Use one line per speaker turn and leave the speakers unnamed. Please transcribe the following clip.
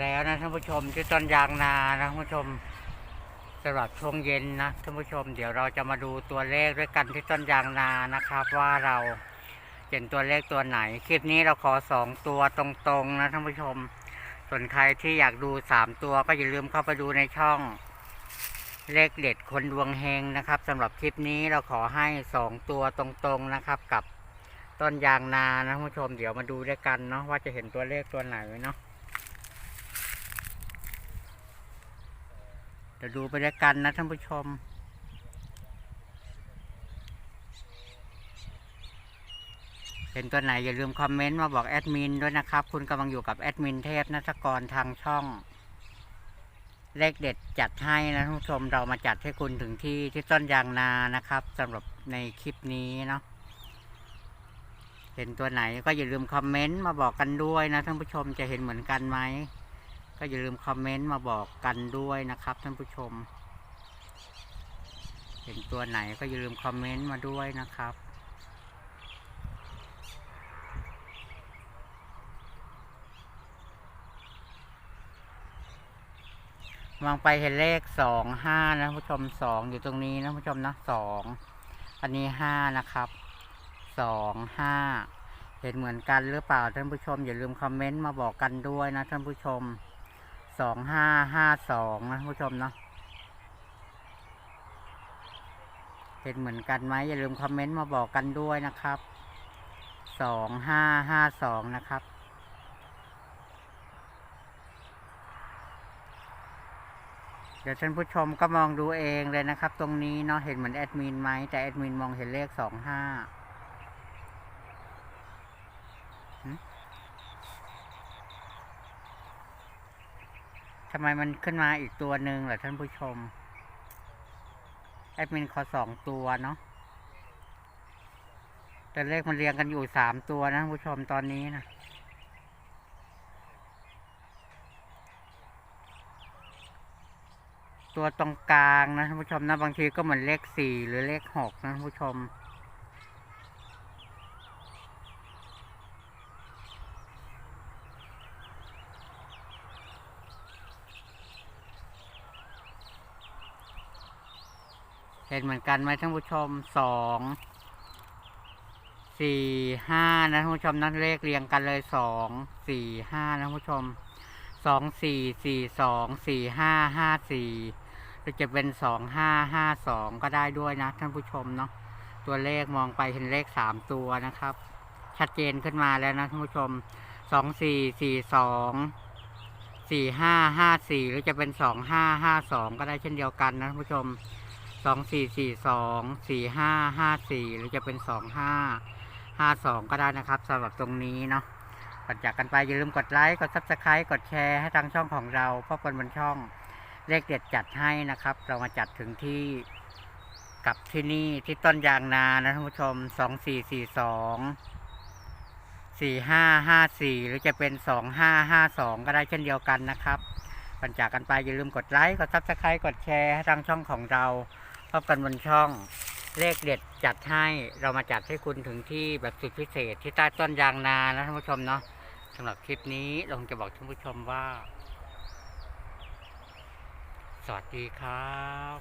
แล้วนะท่านผู้ชมที่ต้นยางนานะท่านผู้ชมสำหรับช่วงเย็นนะท่านผู้ชม เดี๋ยวเราจะมาดูตัวเลขด้วยกันที่ต้นยางนานะครับ ว่าเราเห็นตัวเลขตัวไหนคลิปนี้เราขอสองตัวตรงๆนะท่านผู้ชม ส่วนใครที่อยากดูสามตัวก็อย่าลืมเข้าไปดูในช่องเลขเด็ดคนดวงเฮงนะครับสำหรับคลิปนี้เราขอให้สองตัวตรงๆนะครับ กับต้นยางนานะท่านผู้ชม เดี๋ยวมาดูด้วยกันเนาะว่าจะเห็นตัวเลขตัวไหนเนาะ ดี๋ยวดูไปด้วยกันนะท่านผู้ชมเห็นตัวไหนอย่าลืมคอมเมนต์มาบอกแอดมินด้วยนะครับ คุณกำลังอยู่กับแอดมินเทพนัทกรทางช่อง เลขเด็ดจัดให้นะท่านผู้ชมเรามาจัดให้คุณถึงที่ที่ต้นยางนานะครับสำหรับในคลิปนี้เนาะเห็นตัวไหนก็อย่าลืมคอมเมนต์มาบอกกันด้วยนะท่านผู้ชมจะเห็นเหมือนกันไหม ก็อย่าลืมคอมเมนต์มาบอกกันด้วยนะครับ ท่านผู้ชม เห็นตัวไหนก็อย่าลืมคอมเมนต์มาด้วยนะครับมองไปเห็นเลขสองห้านะผู้ชมสองอยู่ตรงนี้นะผู้ชมนะสองอันนี้ห้านะครับสองห้าเห็นเหมือนกันหรือเปล่าท่านผู้ชม อย่าลืมคอมเมนต์มาบอกกันด้วยนะท่านผู้ชม สองห้าห้าสองนะผู้ชมเนาะเห็นเหมือนกันไหมอย่าลืมคอมเมนต์มาบอกกันด้วยนะครับสองห้าห้าสองนะครับ เดี๋ยวท่านผู้ชมก็มองดูเองเลยนะครับ ตรงนี้เนาะเห็นเหมือนแอดมินไหมแต่แอดมินมองเห็นเลขสองห้าำไมมันขึ้นมาอีกตัวหนึ่งเหรอท่านผู้ชม แอดมินขอสองตัวเนาะ แต่เลขมันเรียงกันอยู่สามตัวนะท่านผู้ชมตอนนี้นะตัวตรงกลางนะท่านผู้ชมนะบางทีก็เหมือนเลขสี่หรือเลขหกนะท่านผู้ชม เห็นเหมือนกันไหมท่านผู้ชมสองสี่ห้านะท่านผู้ชมนั้นเลขเรียงกันเลยสองสี่ห้านะท่านผู้ชมสองสี่สี่สองสี่ห้าห้าสี่หรือจะเป็นสองห้าห้าสองก็ได้ด้วยนะท่านผู้ชมเนาะตัวเลขมองไปเห็นเลขสามตัวนะครับ ชัดเจนขึ้นมาแล้วนะท่านผู้ชมสองสี่สี่สองสี่ห้าห้าสี่หรือจะเป็นสองห้าห้าสองก็ได้เช่นเดียวกันนะท่านผู้ชม สองสี่สี่สองสี่ห้าห้าสี่หรือจะเป็นสองห้าห้าสองก็ได้นะครับสำหรับตรงนี้เนาะก่อนจากกันไปอย่าลืมกดไลค์กดซับสไครต์กดแชร์ให้ทางช่องของเราเพราะคนบนช่องเลขเด็ดจัดให้นะครับ เรามาจัดถึงที่กับที่นี่ที่ต้นยางนานะท่านผู้ชมสองสี่สี่สองสี่ห้าห้าสี่หรือจะเป็นสองห้าห้าสองก็ได้เช่นเดียวกันนะครับก่อนจากกันไปอย่าลืมกดไลค์กดซับสไครต์กดแชร์ให้ทางช่องของเรา พบกันบนช่องเลขเด็ดจัดให้เรามาจัดให้คุณถึงที่แบบสุดพิเศษที่ใต้ต้นยางนานะท่านผู้ชมเนาะสำหรับคลิปนี้เราคงจะบอกท่านผู้ชมว่า สวัสดีครับ